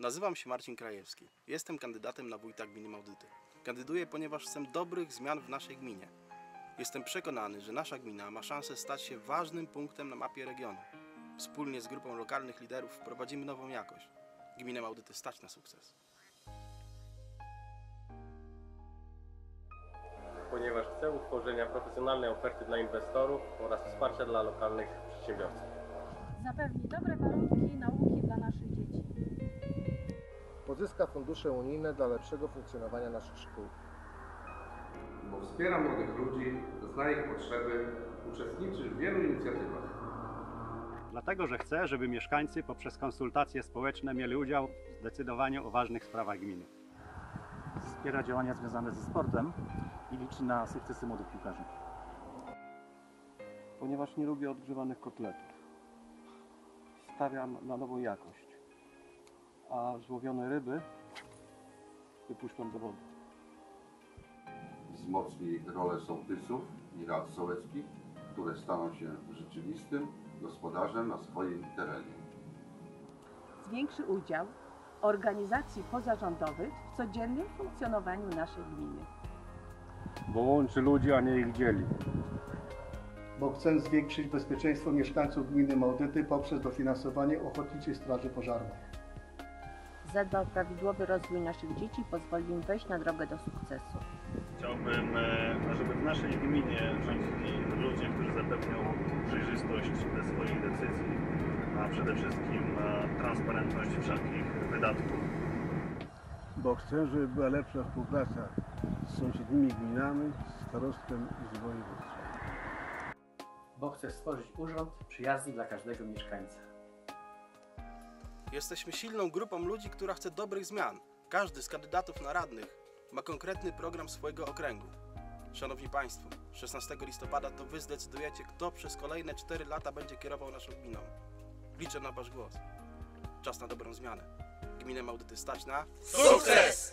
Nazywam się Marcin Krajewski. Jestem kandydatem na wójta gminy Małdyty. Kandyduję, ponieważ chcę dobrych zmian w naszej gminie. Jestem przekonany, że nasza gmina ma szansę stać się ważnym punktem na mapie regionu. Wspólnie z grupą lokalnych liderów wprowadzimy nową jakość. Gminę Małdyty stać na sukces. ponieważ chcę utworzenia profesjonalnej oferty dla inwestorów oraz wsparcia dla lokalnych przedsiębiorców. zapewni dobre warunki nauki dla naszych dzieci. Pozyska fundusze unijne dla lepszego funkcjonowania naszych szkół. bo wspiera młodych ludzi, zna ich potrzeby, uczestniczy w wielu inicjatywach. Dlatego, że chcę, żeby mieszkańcy poprzez konsultacje społeczne mieli udział w decydowaniu o ważnych sprawach gminy. wspiera działania związane ze sportem i liczy na sukcesy młodych piłkarzy. ponieważ nie lubię odgrzewanych kotletów. Stawiam na nową jakość, a złowione ryby wypuszczam do wody. wzmocni rolę sołtysów i rad sołeckich, które staną się rzeczywistym gospodarzem na swoim terenie. zwiększy udział organizacji pozarządowych w codziennym funkcjonowaniu naszej gminy. Bo łączy ludzi, a nie ich dzieli. bo chcę zwiększyć bezpieczeństwo mieszkańców gminy Małdyty poprzez dofinansowanie Ochotniczej Straży Pożarnej. Zadba o prawidłowy rozwój naszych dzieci i pozwoli im wejść na drogę do sukcesu. Chciałbym, e, żeby w naszej gminie rządzili ludzie, którzy zapewnią przejrzystość swoich decyzji, a przede wszystkim e, transparentność wszelkich wydatków. Bo chcę, żeby była lepsza współpraca z sąsiednimi gminami, starostwem i z województwem. bo chce stworzyć urząd przyjazny dla każdego mieszkańca. Jesteśmy silną grupą ludzi, która chce dobrych zmian. Każdy z kandydatów na radnych ma konkretny program swojego okręgu. Szanowni Państwo, 16 listopada to Wy zdecydujecie, kto przez kolejne 4 lata będzie kierował naszą gminą. Liczę na Wasz głos. Czas na dobrą zmianę. Gminę Małdyty stać na... Sukces!